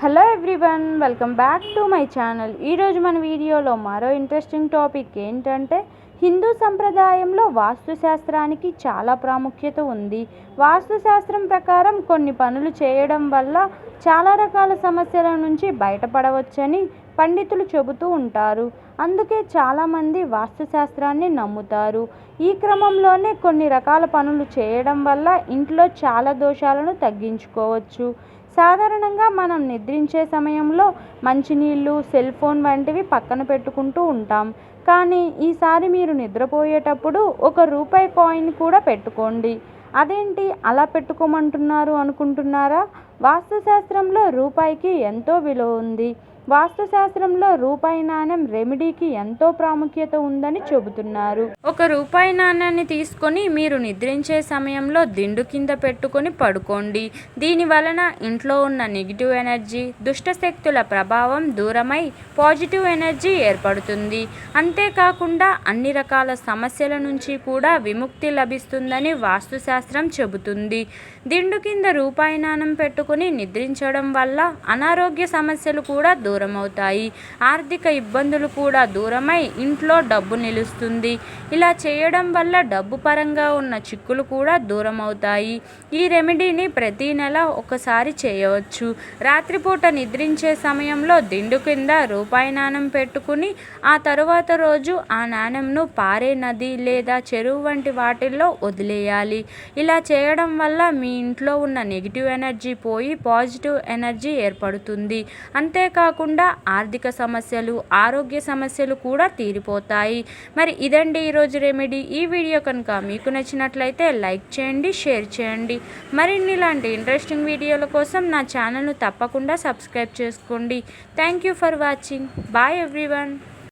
Hello everyone welcome back to my channel ఈరోజు మన వీడియోలో మరో ఇంట్రెస్టింగ్ టాపిక్ ఏంటంటే హిందూ సంప్రదాయంలో వాస్తుశాస్త్రానికి చాలా ప్రాముఖ్యత ఉంది. వాస్తుశాస్త్రం ప్రకారం కొన్ని పనులు చేయడం వల్ల చాలా రకాల సమస్యల నుంచి బయటపడవచ్చని పండితులు చెబుతూ ఉంటారు. అందుకే చాలామంది వాస్తుశాస్త్రాన్ని నమ్ముతారు. ఈ క్రమంలోనే కొన్ని రకాల పనులు చేయడం వల్ల ఇంట్లో చాలా దోషాలను తగ్గించుకోవచ్చు. సాధారణంగా మనం నిద్రించే సమయంలో మంచినీళ్ళు సెల్ ఫోన్ వంటివి పక్కన పెట్టుకుంటూ ఉంటాం. కానీ ఈసారి మీరు నిద్రపోయేటప్పుడు ఒక రూపాయి కాయిన్ కూడా పెట్టుకోండి. అదేంటి అలా పెట్టుకోమంటున్నారు అనుకుంటున్నారా? వాస్తుశాస్త్రంలో రూపాయికి ఎంతో విలువ ఉంది. వాస్తుశాస్త్రంలో రూపాయి నాణ్యం రెమెడీకి ఎంతో ప్రాముఖ్యత ఉందని చెబుతున్నారు. ఒక రూపాయి నాణ్యాన్ని తీసుకొని మీరు నిద్రించే సమయంలో దిండు కింద పెట్టుకొని పడుకోండి. దీని వలన ఇంట్లో ఉన్న నెగిటివ్ ఎనర్జీ దుష్ట శక్తుల ప్రభావం దూరమై పాజిటివ్ ఎనర్జీ ఏర్పడుతుంది. అంతేకాకుండా అన్ని రకాల సమస్యల నుంచి కూడా విముక్తి లభిస్తుందని వాస్తుశాస్త్రం చెబుతుంది. దిండు కింద రూపాయి నాణం పెట్టుకుని నిద్రించడం వల్ల అనారోగ్య సమస్యలు కూడా దూరమవుతాయి. ఆర్థిక ఇబ్బందులు కూడా దూరమై ఇంట్లో డబ్బు నిలుస్తుంది. ఇలా చేయడం వల్ల డబ్బు పరంగా ఉన్న చిక్కులు కూడా దూరం అవుతాయి ఈ రెమెడీని ప్రతి నెల ఒకసారి చేయవచ్చు. రాత్రిపూట నిద్రించే సమయంలో దిండు కింద రూపాయి నాణం పెట్టుకుని ఆ తరువాత రోజు ఆ నాణెంను పారే నది లేదా చెరువు వంటి వాటిల్లో వదిలేయాలి. ఇలా చేయడం వల్ల మీ ఇంట్లో ఉన్న నెగిటివ్ ఎనర్జీ పోయి పాజిటివ్ ఎనర్జీ ఏర్పడుతుంది. అంతేకాకుండా అంతేకాకుండా ఆర్థిక సమస్యలు ఆరోగ్య సమస్యలు కూడా తీరిపోతాయి. మరి ఇదండి ఈరోజు రెమెడీ. ఈ వీడియో కనుక మీకు నచ్చినట్లయితే లైక్ చేయండి షేర్ చేయండి. మరిన్ని ఇలాంటి ఇంట్రెస్టింగ్ వీడియోల కోసం నా ఛానల్ను తప్పకుండా సబ్స్క్రైబ్ చేసుకోండి. Thank you for watching. Bye everyone.